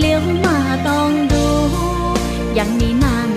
เลี้ยวมาต้องดู อย่างนี้นาน